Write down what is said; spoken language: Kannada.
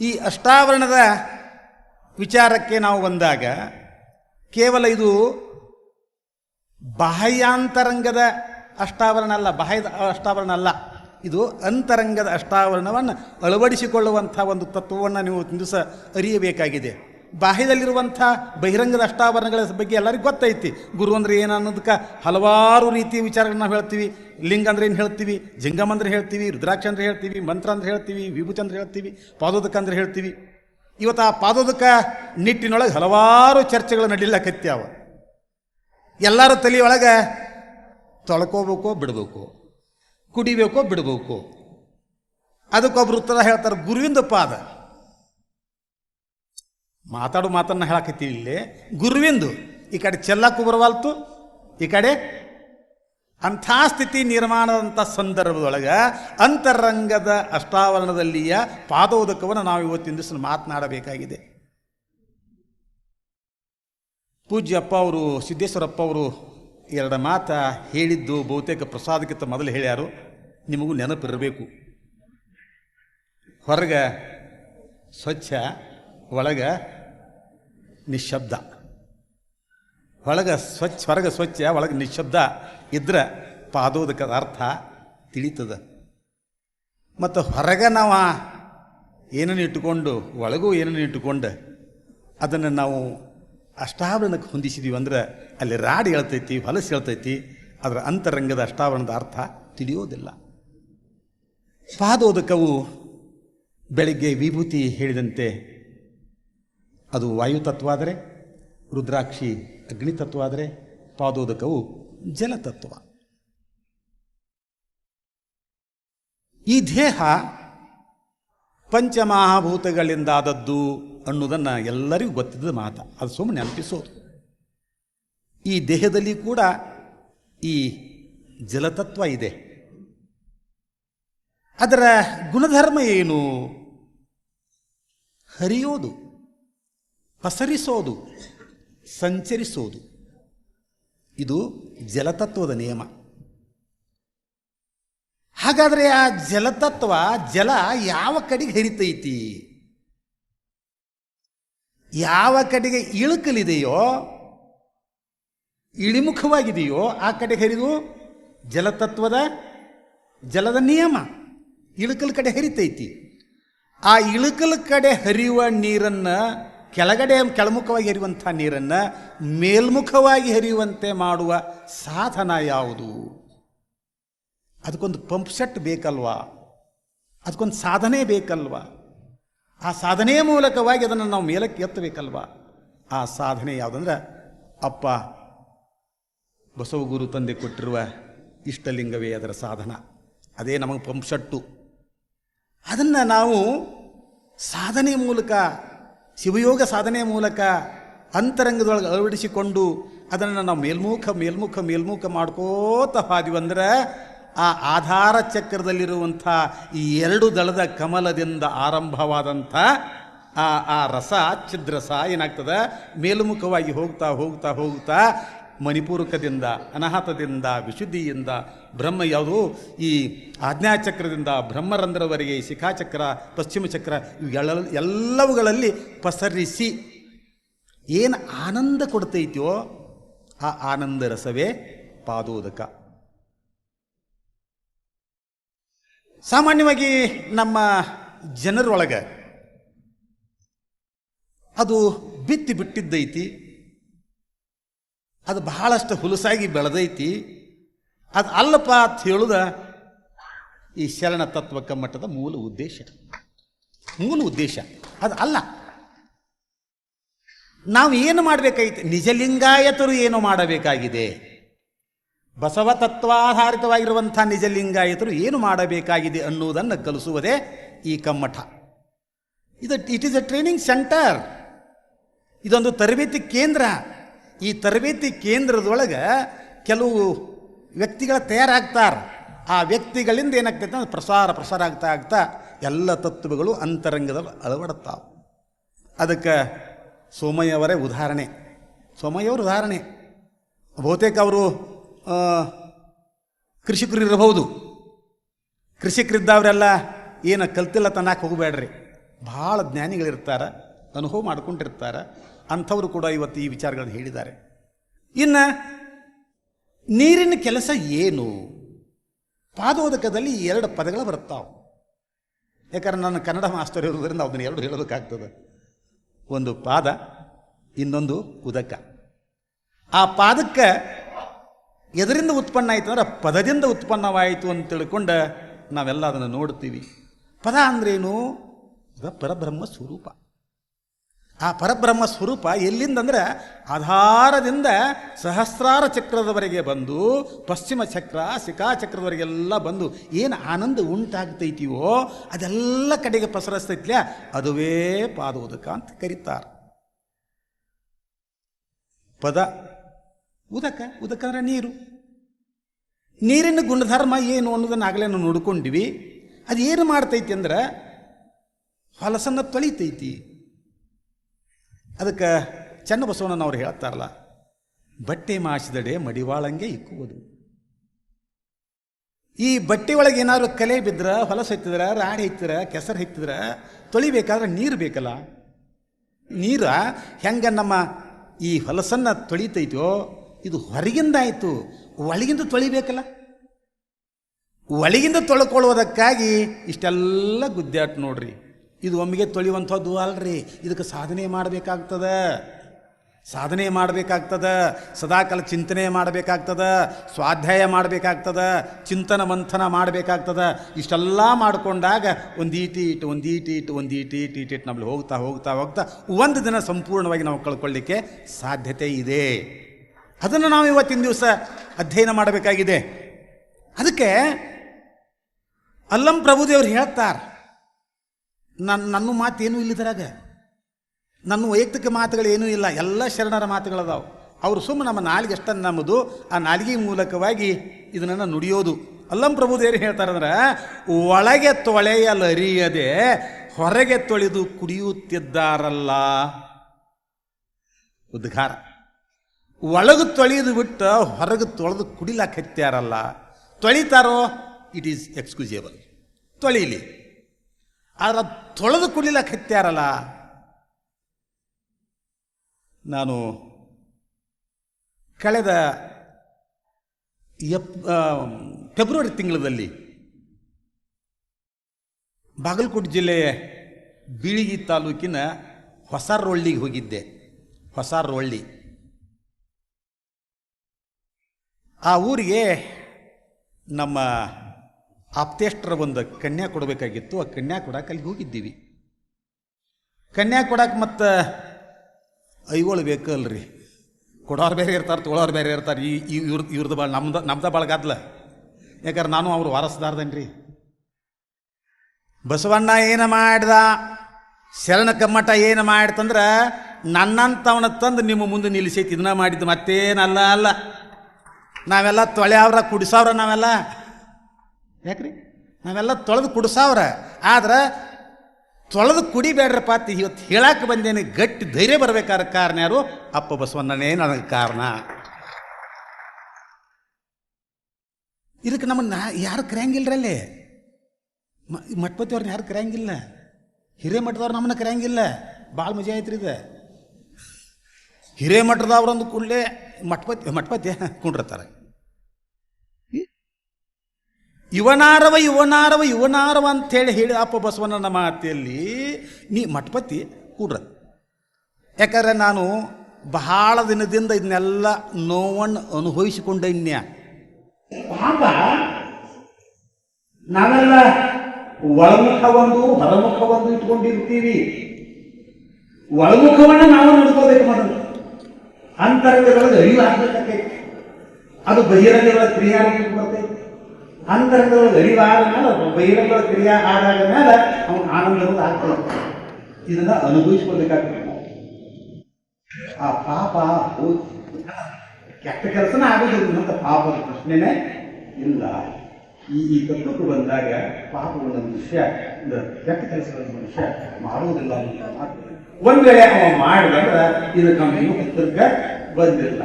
ಈ ಅಷ್ಟಾವರಣದ ವಿಚಾರಕ್ಕೆ ನಾವು ಬಂದಾಗ ಕೇವಲ ಇದು ಬಾಹ್ಯಾಂತರಂಗದ ಅಷ್ಟಾವರಣ ಅಲ್ಲ, ಬಾಹ್ಯದ ಅಷ್ಟಾವರಣ ಅಲ್ಲ. ಇದು ಅಂತರಂಗದ ಅಷ್ಟಾವರಣವನ್ನು ಅಳವಡಿಸಿಕೊಳ್ಳುವಂಥ ಒಂದು ತತ್ವವನ್ನು ನೀವು ದಿವಸ ಅರಿಯಬೇಕಾಗಿದೆ. ಬಾಹ್ಯದಲ್ಲಿರುವಂಥ ಬಹಿರಂಗದ ಅಷ್ಟಾವರಣಗಳ ಬಗ್ಗೆ ಎಲ್ಲರಿಗೂ ಗೊತ್ತೈತಿ. ಗುರು ಅಂದರೆ ಏನು ಅನ್ನೋದಕ್ಕೆ ಹಲವಾರು ರೀತಿಯ ವಿಚಾರಗಳನ್ನ ಹೇಳ್ತೀವಿ. ಲಿಂಗ ಅಂದ್ರೆ ಏನು ಹೇಳ್ತೀವಿ, ಜಿಂಗಮ್ ಅಂದ್ರೆ ಹೇಳ್ತೀವಿ, ರುದ್ರಾಕ್ಷ ಅಂದ್ರೆ ಹೇಳ್ತೀವಿ, ಮಂತ್ರ ಅಂದ್ರೆ ಹೇಳ್ತೀವಿ, ವಿಭೂತಿ ಅಂದ್ರೆ ಹೇಳ್ತೀವಿ, ಪಾದೋದಕ ಅಂದ್ರೆ ಹೇಳ್ತೀವಿ. ಇವತ್ತು ಆ ಪಾದೋದಕ ನಿಟ್ಟಿನೊಳಗೆ ಹಲವಾರು ಚರ್ಚೆಗಳು ನಡೀಲಕತ್ಯಾವ ಎಲ್ಲರ ತಲೆಯೊಳಗೆ ತೊಳ್ಕೋಬೇಕೋ ಬಿಡಬೇಕು, ಕುಡಿಬೇಕೋ ಬಿಡಬೇಕು. ಅದಕ್ಕೊಬ್ಬರು ಉತ್ತರ ಹೇಳ್ತಾರೆ, ಗುರುವಿಂದ ಪಾದ. ಮಾತಾಡೋ ಮಾತನ್ನು ಹೇಳಕತ್ತೀವಿ ಇಲ್ಲಿ. ಗುರುವಿಂದು, ಈ ಕಡೆ ಚೆಲ್ಲಕ್ಕೂ ಬರವಾಲ್ತು, ಈ ಕಡೆ ಅಂಥ ಸ್ಥಿತಿ ನಿರ್ಮಾಣದಂಥ ಸಂದರ್ಭದೊಳಗೆ ಅಂತರಂಗದ ಅಷ್ಟಾವರಣದಲ್ಲಿಯ ಪಾದೋದಕವನ್ನು ನಾವು ಇವತ್ತಿನ ದಿವಸ ಮಾತನಾಡಬೇಕಾಗಿದೆ. ಪೂಜ್ಯಪ್ಪ ಅವರು, ಸಿದ್ದೇಶ್ವರಪ್ಪ ಅವರು ಎರಡು ಮಾತ ಹೇಳಿದ್ದು ಬಹುತೇಕ ಪ್ರಸಾದಕ್ಕಿಂತ ಮೊದಲು ಹೇಳ್ಯಾರು, ನಿಮಗೂ ನೆನಪಿರಬೇಕು. ಹೊರಗೆ ಸ್ವಚ್ಛ ಒಳಗೆ ನಿಶಬ್ದ. ಒಳಗೆ ಸ್ವಚ್ಛ ಹೊರಗೆ ಸ್ವಚ್ಛ, ಒಳಗೆ ನಿಶಬ್ದ ಇದ್ರೆ ಪಾದೋದಕದ ಅರ್ಥ ತಿಳಿತದ. ಮತ್ತು ಹೊರಗೆ ನಾವು ಏನನ್ನು ಇಟ್ಟುಕೊಂಡು, ಒಳಗೂ ಏನನ್ನು ಇಟ್ಟುಕೊಂಡು ಅದನ್ನು ನಾವು ಅಷ್ಟಾವರಣಕ್ಕೆ ಹೊಂದಿಸಿದೀವಿ ಅಂದ್ರೆ ಅಲ್ಲಿ ರಾಡ್ ಹೇಳ್ತೈತಿ, ಹೊಲಸು ಹೇಳ್ತೈತಿ, ಅದರ ಅಂತರಂಗದ ಅಷ್ಟಾವರಣದ ಅರ್ಥ ತಿಳಿಯೋದಿಲ್ಲ. ಪಾದೋದಕವು ಬೆಳಗ್ಗೆ ವಿಭೂತಿ ಹೇಳಿದಂತೆ ಅದು ವಾಯುತತ್ವ ಆದರೆ, ರುದ್ರಾಕ್ಷಿ ಅಗ್ನಿತತ್ವ ಆದರೆ, ಪಾದೋದಕವು ಜಲತತ್ವ. ಈ ದೇಹ ಪಂಚಮಹಾಭೂತಗಳಿಂದಾದದ್ದು ಅನ್ನೋದನ್ನು ಎಲ್ಲರಿಗೂ ಗೊತ್ತಿದ್ದ ಮಾತ. ಅದು ಸುಮ್ಮನೆ ಅಲ್ಪಿಸೋದು ಈ ದೇಹದಲ್ಲಿ ಕೂಡ ಈ ಜಲತತ್ವ ಇದೆ. ಅದರ ಗುಣಧರ್ಮ ಏನು? ಹರಿಯೋದು. ಪಸರಿಸೋದು, ಸಂಚರಿಸೋದು. ಇದು ಜಲತತ್ವದ ನಿಯಮ. ಹಾಗಾದರೆ ಆ ಜಲತತ್ವ, ಜಲ ಯಾವ ಕಡೆಗೆ ಹರಿತೈತಿ? ಯಾವ ಕಡೆಗೆ ಇಳುಕಲಿದೆಯೋ, ಇಳಿಮುಖವಾಗಿದೆಯೋ, ಆ ಕಡೆ ಹರಿದು ಜಲತತ್ವದ, ಜಲದ ನಿಯಮ. ಇಳುಕಲ್ ಕಡೆ ಹರಿತೈತಿ. ಆ ಇಳುಕಲ್ ಕಡೆ ಹರಿಯುವ ನೀರನ್ನು ಕೆಳಗಡೆ ಕೆಳಮುಖವಾಗಿ ಹರಿಯುವಂಥ ನೀರನ್ನು ಮೇಲ್ಮುಖವಾಗಿ ಹರಿಯುವಂತೆ ಮಾಡುವ ಸಾಧನ ಯಾವುದು? ಅದಕ್ಕೊಂದು ಪಂಪ್ ಸೆಟ್ ಬೇಕಲ್ವಾ? ಅದಕ್ಕೊಂದು ಸಾಧನೆ ಬೇಕಲ್ವಾ? ಆ ಸಾಧನೆಯ ಮೂಲಕವಾಗಿ ಅದನ್ನು ನಾವು ಮೇಲಕ್ಕೆ ಎತ್ತಬೇಕಲ್ವಾ? ಆ ಸಾಧನೆ ಯಾವುದಂದ್ರೆ, ಅಪ್ಪ, ಬಸವಗುರು ತಂದೆ ಕೊಟ್ಟಿರುವ ಇಷ್ಟಲಿಂಗವೇ ಅದರ ಸಾಧನ. ಅದೇ ನಮಗೆ ಪಂಪ್ ಸೆಟ್ಟು. ಅದನ್ನು ನಾವು ಸಾಧನೆ ಮೂಲಕ ಶಿವಯೋಗ ಸಾಧನೆಯ ಮೂಲಕ ಅಂತರಂಗದೊಳಗೆ ಅಳವಡಿಸಿಕೊಂಡು ಅದನ್ನು ನಾವು ಮೇಲ್ಮುಖ ಮೇಲ್ಮುಖ ಮೇಲ್ಮುಖ ಮಾಡ್ಕೋತ ಹಾದಿವಂದ್ರೆ ಆ ಆಧಾರ ಚಕ್ರದಲ್ಲಿರುವಂಥ ಈ ಎರಡು ದಳದ ಕಮಲದಿಂದ ಆರಂಭವಾದಂಥ ಆ ಆ ರಸ, ಛಿದ್ರಸ ಏನಾಗ್ತದೆ? ಮೇಲ್ಮುಖವಾಗಿ ಹೋಗ್ತಾ ಹೋಗ್ತಾ ಹೋಗ್ತಾ ಮಣಿಪೂರಕದಿಂದ, ಅನಾಹತದಿಂದ, ವಿಶುದ್ಧಿಯಿಂದ, ಬ್ರಹ್ಮ ಯಾವುದು ಈ ಆಜ್ಞಾಚಕ್ರದಿಂದ, ಬ್ರಹ್ಮರಂಧ್ರವರೆಗೆ ಈ ಶಿಖಾಚಕ್ರ, ಪಶ್ಚಿಮ ಚಕ್ರ, ಇವೆಲ್ಲ, ಎಲ್ಲವುಗಳಲ್ಲಿ ಪಸರಿಸಿ ಏನು ಆನಂದ ಕೊಡ್ತೈತೋ ಆ ಆನಂದ ರಸವೇ ಪಾದೋದಕ. ಸಾಮಾನ್ಯವಾಗಿ ನಮ್ಮ ಜನರೊಳಗೆ ಅದು ಬಿತ್ತಿ ಬಿಟ್ಟಿದ್ದೈತಿ. ಅದು ಬಹಳಷ್ಟು ಹುಲಸಾಗಿ ಬೆಳೆದೈತಿ. ಅದು ಅಲ್ಲಪ್ಪ ಅಂತ ಹೇಳುದ ಈ ಶರಣ ತತ್ವ ಕಮ್ಮಟದ ಮೂಲ ಉದ್ದೇಶ. ಮೂಲ ಉದ್ದೇಶ. ಅದು ಅಲ್ಲ. ನಾವು ಏನು ಮಾಡಬೇಕಾಗಿತ್ತು? ನಿಜಲಿಂಗಾಯತರು ಏನು ಮಾಡಬೇಕಾಗಿದೆ? ಬಸವ ತತ್ವಾಧಾರಿತವಾಗಿರುವಂಥ ನಿಜಲಿಂಗಾಯತರು ಏನು ಮಾಡಬೇಕಾಗಿದೆ ಅನ್ನುವುದನ್ನು ಕಲಿಸುವುದೇ ಈ ಕಮ್ಮಠ. ಇದು it is a training centre ಇದೊಂದು ತರಬೇತಿ ಕೇಂದ್ರ. ಈ ತರಬೇತಿ ಕೇಂದ್ರದೊಳಗೆ ಕೆಲವು ವ್ಯಕ್ತಿಗಳ ತಯಾರಾಗ್ತಾರೆ. ಆ ವ್ಯಕ್ತಿಗಳಿಂದ ಏನಾಗ್ತೈತೆ ಅಂದ್ರೆ ಪ್ರಸಾರ ಪ್ರಸಾರ ಆಗ್ತಾ ಆಗ್ತಾ ಎಲ್ಲ ತತ್ವಗಳು ಅಂತರಂಗದಲ್ಲಿ ಅಳವಡುತ್ತಾವೆ ಅದಕ್ಕೆ ಸೋಮಯ್ಯವರೇ ಉದಾಹರಣೆ. ಸೋಮಯ್ಯವರು ಉದಾಹರಣೆ. ಬಹುತೇಕ ಅವರು ಕೃಷಿಕರು ಇರಬಹುದು. ಕೃಷಿಕರಿದ್ದವರೆಲ್ಲ ಏನು ಕಲ್ತಿಲ್ಲ ತನ್ನಕ್ಕೆ ಹೋಗಬೇಡ್ರಿ. ಭಾಳ ಜ್ಞಾನಿಗಳಿರ್ತಾರೆ, ಅನುಭವ ಮಾಡ್ಕೊಂಡಿರ್ತಾರೆ. ಅಂಥವರು ಕೂಡ ಇವತ್ತು ಈ ವಿಚಾರಗಳನ್ನು ಹೇಳಿದ್ದಾರೆ. ಇನ್ನು ನೀರಿನ ಕೆಲಸ ಏನು? ಪಾದೋದಕದಲ್ಲಿ ಎರಡು ಪದಗಳು ಬರ್ತಾವೆ ಯಾಕಂದ್ರೆ ನನ್ನ ಕನ್ನಡ ಮಾಸ್ತರ್ ಇರೋದ್ರಿಂದ ಅದನ್ನು ಎರಡು ಹೇಳೋದಕ್ಕಾಗ್ತದೆ. ಒಂದು ಪಾದ, ಇನ್ನೊಂದು ಉದಕ. ಆ ಪಾದಕ್ಕೆ ಎದರಿಂದ ಉತ್ಪನ್ನ ಆಯಿತು ಅಂದ್ರೆ ಪದದಿಂದ ಉತ್ಪನ್ನವಾಯಿತು ಅಂತ ತಿಳ್ಕೊಂಡು ನಾವೆಲ್ಲ ಅದನ್ನು ನೋಡ್ತೀವಿ. ಪದ ಅಂದ್ರೇನು? ಅದು ಪರಬ್ರಹ್ಮ ಸ್ವರೂಪ. ಆ ಪರಬ್ರಹ್ಮ ಸ್ವರೂಪ ಎಲ್ಲಿಂದಂದ್ರೆ ಆಧಾರದಿಂದ ಸಹಸ್ರಾರ ಚಕ್ರದವರೆಗೆ ಬಂದು, ಪಶ್ಚಿಮ ಚಕ್ರ ಶಿಖಾಚಕ್ರದವರೆಗೆಲ್ಲ ಬಂದು ಏನು ಆನಂದ ಉಂಟಾಗ್ತೈತಿವೋ ಅದೆಲ್ಲ ಕಡೆಗೆ ಪಸರಿಸ್ತೈತ್ಲ, ಅದುವೇ ಪಾದೋದಕ ಅಂತ ಕರೀತಾರೆ. ಪದ, ಉದಕ ಉದಕ ಅಂದರೆ ನೀರು. ನೀರಿನ ಗುಣಧರ್ಮ ಏನು ಅನ್ನೋದನ್ನು ಆಗಲೇ ನಾವು ನೋಡ್ಕೊಂಡಿವಿ. ಅದು ಏನು ಮಾಡ್ತೈತಿ ಅಂದ್ರೆ, ಹೊಲಸನ್ನು ತೊಳಿತೈತಿ. ಅದಕ್ಕೆ ಚನ್ನಬಸವಣ್ಣನವ್ರು ಹೇಳ್ತಾರಲ್ಲ, ಬಟ್ಟೆ ಮಾಸಿದಡೆ ಮಡಿವಾಳಂಗೆ ಇಕ್ಕುವುದು. ಈ ಬಟ್ಟೆ ಒಳಗೆ ಏನಾದ್ರು ಕಲೆ ಬಿದ್ದರೆ ಹೊಲಸು ಹತ್ತಿದ್ರೆ, ರಾಡಿ ಹತ್ತಿದ್ರೆ, ಕೆಸರು ಹತ್ತಿದ್ರೆ, ತೊಳಿಬೇಕಾದ್ರೆ ನೀರು ಬೇಕಲ್ಲ. ನೀರ ಹೆಂಗೆ ನಮ್ಮ ಈ ಹೊಲಸನ್ನು ತೊಳಿತೈತೋ, ಇದು ಹೊರಗಿಂದ ಆಯಿತು, ಒಳಗಿಂದ ತೊಳಿಬೇಕಲ್ಲ. ಒಳಗಿಂದ ತೊಳ್ಕೊಳ್ಳೋದಕ್ಕಾಗಿ ಇಷ್ಟೆಲ್ಲ ಗುದ್ದಾಟ ನೋಡ್ರಿ. ಇದು ಒಮ್ಮೆಗೆ ತೊಳೆಯುವಂಥದ್ದು ಅಲ್ರಿ. ಇದಕ್ಕೆ ಸಾಧನೆ ಮಾಡಬೇಕಾಗ್ತದೆ. ಸಾಧನೆ ಮಾಡಬೇಕಾಗ್ತದೆ. ಸದಾಕಾಲ ಚಿಂತನೆ ಮಾಡಬೇಕಾಗ್ತದೆ. ಸ್ವಾಧ್ಯಾಯ ಮಾಡಬೇಕಾಗ್ತದೆ. ಚಿಂತನ ಮಂಥನ ಮಾಡಬೇಕಾಗ್ತದೆ. ಇಷ್ಟೆಲ್ಲ ಮಾಡಿಕೊಂಡಾಗ ಒಂದು ಈಟಿ ಇಟ್ಟು ಒಂದು ಈಟಿ ಇಟ್ಟು ಒಂದು ಈಟಿ ಇಟ್ಟು ಇಟ್ಟು ನಮ್ಮಲ್ಲಿ ಹೋಗ್ತಾ ಹೋಗ್ತಾ ಹೋಗ್ತಾ ಒಂದು ದಿನ ಸಂಪೂರ್ಣವಾಗಿ ನಾವು ಕಳ್ಕೊಳ್ಳಿಕ್ಕೆ ಸಾಧ್ಯತೆ ಇದೆ. ಅದನ್ನು ನಾವು ಇವತ್ತಿನ ದಿವಸ ಅಧ್ಯಯನ ಮಾಡಬೇಕಾಗಿದೆ. ಅದಕ್ಕೆ ಅಲ್ಲಂ ಪ್ರಭುದೇವ್ರು ಹೇಳ್ತಾರೆ ನನ್ನ ನನ್ನ ಮಾತೇನು ಇಲ್ಲಿದ್ರಾಗ ನನ್ನ ವೈಯಕ್ತಿಕ ಮಾತುಗಳೇನೂ ಇಲ್ಲ. ಎಲ್ಲ ಶರಣರ ಮಾತುಗಳದಾವು. ಅವರು ಸುಮ್ಮನೆ ನಮ್ಮ ನಾಲಿಗೆ ಎಷ್ಟನ್ನು ನಮ್ಮದು ಆ ನಾಲಿಗೆ ಮೂಲಕವಾಗಿ ಇದನ್ನು ನುಡಿಯೋದು. ಅಲ್ಲಂ ಪ್ರಭುದೇವರು ಹೇಳ್ತಾರಂದ್ರೆ, ಒಳಗೆ ತೊಳೆಯಲರಿಯದೆ ಹೊರಗೆ ತೊಳೆದು ಕುಡಿಯುತ್ತಿದ್ದಾರಲ್ಲ. ಉದ್ಘಾರ ಒಳಗೆ ತೊಳೆಯದು ಬಿಟ್ಟು ಹೊರಗೆ ತೊಳೆದು ಕುಡಿಲಾಕ ಹತ್ಯಾರಲ್ಲ ತೊಳಿತಾರೋ ಇಟ್ ಈಸ್ ಎಕ್ಸ್ಕ್ಯೂಸೇಬಲ್ ತೊಳೀಲಿ. ಆದ್ರೆ ತೊಳೆದು ಕುಡಿಲಕ್ಕೆ ಹತ್ಯಾರಲ್ಲ ನಾನು ಕಳೆದ ಎಪ್ ಫೆಬ್ರವರಿ ತಿಂಗಳಲ್ಲಿ ಬಾಗಲಕೋಟೆ ಜಿಲ್ಲೆಯ ಬೀಳಿಗಿ ತಾಲೂಕಿನ ಹೊಸರೊಳ್ಳಿಗೆ ಹೋಗಿದ್ದೆ. ಹೊಸರೊಳ್ಳಿ. ಆ ಊರಿಗೆ ನಮ್ಮ ಆಪ್ತೇಷ್ಟರ ಒಂದು ಕನ್ಯಾ ಕೊಡಬೇಕಾಗಿತ್ತು. ಆ ಕನ್ಯಾ ಕೊಡಕ್ಕೆ ಅಲ್ಲಿ ಹೋಗಿದ್ದೀವಿ. ಕನ್ಯಾ ಕೊಡಕ್ಕೆ ಮತ್ತು ಐಗಳು ಬೇಕಲ್ರಿ. ಕೊಡೋರು ಬೇರೆ ಇರ್ತಾರೆ, ತೊಳೋರು ಬೇರೆ ಇರ್ತಾರೆ. ಈ ಇವ್ರ ಇವ್ರದ್ದು ಭಾಳ ನಮ್ದು, ನಮ್ದ ಭಾಳ ಯಾಕಂದ್ರೆ ನಾನು ಅವ್ರು ವಾರಸ್ದಾರ್ದನ್ರಿ. ಬಸವಣ್ಣ ಏನು ಮಾಡ್ದ? ಶರಣ ಕಮ್ಮಟ ಏನು ಮಾಡ್ತಂದ್ರೆ ನನ್ನಂತವನ ತಂದು ನಿಮ್ಮ ಮುಂದೆ ನಿಲ್ಲಿಸೈತಿ ಇದನ್ನ ಮಾಡಿದ್ದು ಮತ್ತೇನಲ್ಲ ಅಲ್ಲ. ನಾವೆಲ್ಲ ತೊಳೆಯವ್ರ ಕುಡಿಸೋರ ನಾವೆಲ್ಲ. ಯಾಕ್ರಿ? ನಾವೆಲ್ಲ ತೊಳೆದು ಕುಡಿಸಾವ್ರ. ಆದ್ರೆ ತೊಳೆದು ಕುಡಿಬೇಡ್ರಪ್ಪ ಅಂತ ಇವತ್ತು ಹೇಳಕ್ಕೆ ಬಂದೇನೆ. ಗಟ್ಟಿ ಧೈರ್ಯ ಬರಬೇಕಾದ ಕಾರಣ ಯಾರು? ಅಪ್ಪ ಬಸವಣ್ಣನೇ ನನಗೆ ಕಾರಣ. ಇದಕ್ಕೆ ನಮ್ಮನ್ನ ಯಾರು ಕರೆಯಂಗಿಲ್ರಲ್ಲಿ? ಮಠಪತಿ ಅವ್ರನ್ನ ಯಾರು ಕರೆಯಂಗಿಲ್ಲ? ಹಿರೇಮಠದವ್ರು ನಮ್ಮನ್ನ ಕರೆಯಂಗಿಲ್ಲ. ಭಾಳ ಮಜಾ ಐತ್ರಿ ಇದು. ಹಿರೇಮಠದವ್ರಂದು ಕೂಡಲೇ ಮಠಪತಿ ಮಠಪತಿ ಕುಂಡಿರ್ತಾರೆ ಇವನಾರವ ಯುವನಾರವ ಯುವನಾರವ ಅಂಥೇಳಿ ಹೇಳಿ ಅಪ್ಪ ಬಸವಣ್ಣನ ಮಾತಿಯಲ್ಲಿ, ನೀ ಮಠಪತಿ, ಕೂಡ್ರ. ಯಾಕಂದರೆ ನಾನು ಬಹಳ ದಿನದಿಂದ ಇದನ್ನೆಲ್ಲ ನೋವನ್ನು ಅನುಭವಿಸಿಕೊಂಡನ್ಯ ನಾವೆಲ್ಲ ಒಳಮುಖ ಒಂದು ಹೊರಮುಖ ಒಂದು ಇಟ್ಕೊಂಡಿರ್ತೀವಿ. ಒಳಮುಖವನ್ನು ನಾವು ನೋಡ್ಕೋಬೇಕು ಮೊದಲು. ಅಂತರಂಗದೊಳಗೆ ಅರಿವು ಆಗ್ಬೇಕಾಗೈತಿ ಅದು ಬಹಿರಂಗಗಳ ಕ್ರಿಯಾರಿಗೆ ಬರ್ತೈತಿ ಅಂತರಂಗದೊಳಗೆ ಅರಿವಾದ ಮೇಲೆ ಬಹಿರಂಗ ಕ್ರಿಯಾ ಆದಾಗ ಮೇಲೆ ಅವನು ಆನಂದ ಆಗ್ತದೆ ಇದನ್ನ ಅನುಭವಿಸ್ಕೊಳ್ಬೇಕಾಗ್ತದೆ ಆ ಪಾಪ ಕೆಟ್ಟ ಕೆಲಸನ ಆಗೋದಿಲ್ಲ ಅಂತ ಪಾಪದ ಪ್ರಶ್ನೆನೇ ಇಲ್ಲ. ಈ ಈ ತತ್ವಕ್ಕೆ ಬಂದಾಗ ಪಾಪಗಳ ಮನುಷ್ಯ ಕೆಟ್ಟ ಕೆಲಸಗಳ ಮನುಷ್ಯ ಮಾಡುವುದಿಲ್ಲ ಒಂದು ವೇಳೆ ಅವ ಮಾಡಿದಾಗ ಇದಕ್ಕೆ ಅವನಿಗೂ ಪುಸ್ತಕ ಬಂದಿಲ್ಲ.